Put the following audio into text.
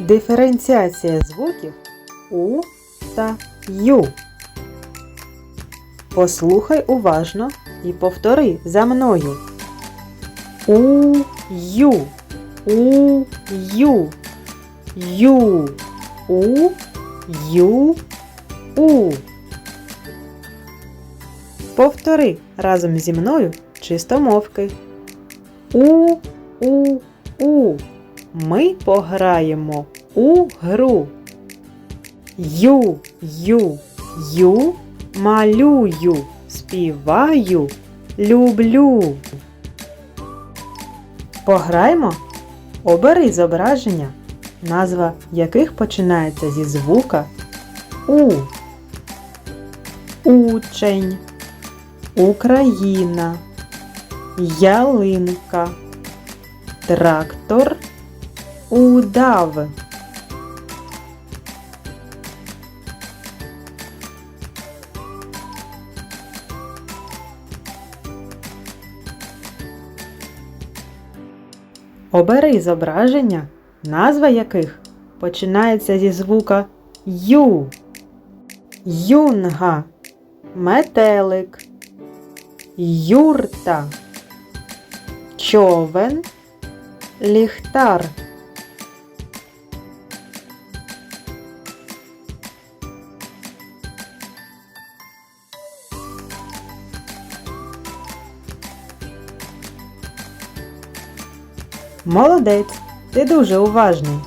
Диференціація звуків У та Ю. Послухай уважно і повтори за мною. У Ю. У Ю. Ю. У. Ю. У. Повтори разом зі мною чистомовки. У. У. У. Ми пограємо у гру. Ю, ю, ю, малюю, співаю, люблю. Пограємо? Обери зображення, назва яких починається зі звука У. Учень, Україна, ялинка, трактор, удав. Обери зображення, назва яких починається зі звука Ю. Юнга, метелик, юрта, човен, ліхтар. Молодець, ти дуже уважний.